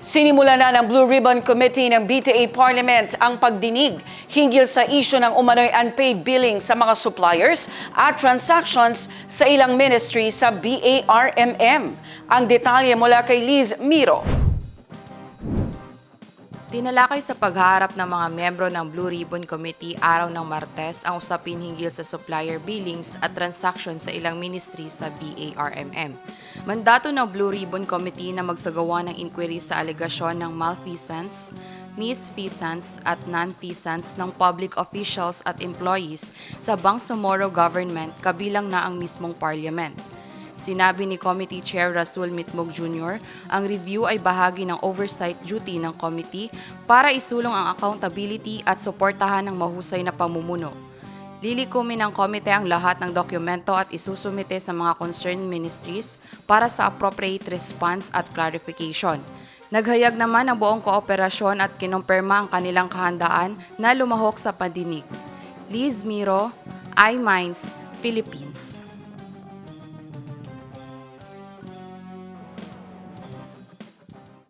Sinimula na ng Blue Ribbon Committee ng BTA Parliament ang pagdinig hinggil sa isyo ng umano'y unpaid billing sa mga suppliers at transactions sa ilang ministry sa BARMM. Ang detalye mula kay Liz Miro. Tinalakay sa pagharap ng mga miyembro ng Blue Ribbon Committee araw ng Martes ang usapin hinggil sa supplier billings at transaction sa ilang ministry sa BARMM. Mandato ng Blue Ribbon Committee na magsagawa ng inquiry sa alegasyon ng malfeasance, misfeasance at non-feasance ng public officials at employees sa Bangsamoro government kabilang na ang mismong parliament. Sinabi ni Committee Chair Rasul Mitmog Jr., ang review ay bahagi ng oversight duty ng committee para isulong ang accountability at suportahan ng mahusay na pamumuno. Lilikumin ng komite ang lahat ng dokumento at isusumite sa mga concerned ministries para sa appropriate response at clarification. Naghayag naman ang buong kooperasyon at kinumpirma ang kanilang kahandaan na lumahok sa pandinig. Liz Miro, iMinds, Philippines.